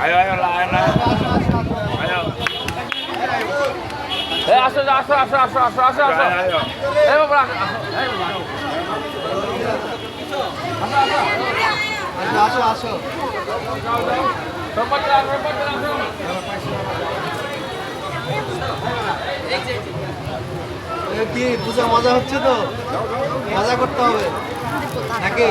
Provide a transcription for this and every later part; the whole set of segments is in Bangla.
আয়ো আয়ো আয় আয়ো এ আসো আসো আসো আসো আসো আসো আসো এ বাবা আসো আসো কি পূজা মজা হচ্ছে তো? মজা করতে হবে। নাকি?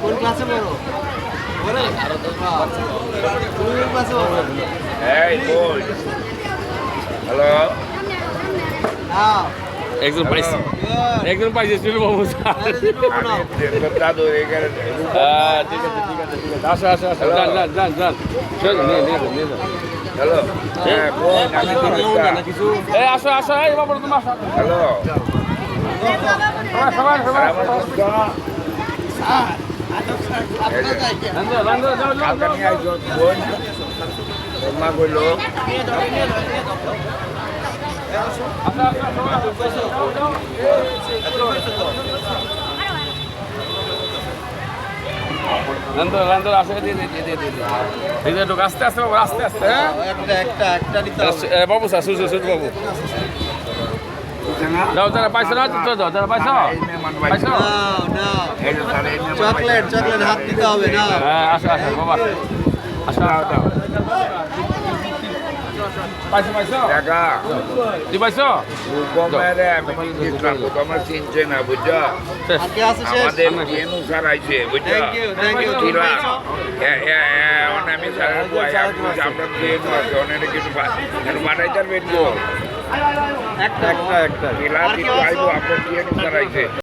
কোন ক্লাসে পড়ো হ্যালো হ্যাঁ একজন পাইছি একজন পাইছি আসো আসো আসো। যান যান যান যান। নিয়ে নিয়ে নিয়ে। আসো আসো এই বাবু তুমি আসো। হ্যালো সবাই সবাই সবাই। আস্তে আস্তে বাবু আস্তে আস্তে। হ্যাঁ বাবু স্যার সুসু সুসু বাবু। যাও যারা পাইছো না তো পাইছো পাইছো। নাও নাও। চকলেট চকলেট হাত দিতে হবে না হ্যাঁ আসো আসো বাবা। আসো। পাইছো পাইছো? টাকা তুই পাইছো? কমেরে আমি দিলাম তোমার চিনছে না বুঝছ আমাদের কেনু স্যার আইছে বুঝছ থ্যাংক ইউ থ্যাংক ইউ কিরা আমি স্যারের বয় আমরা কেনু আছে অনেক কিছু বানাইতে পারবেন তো একটা একটা একটা।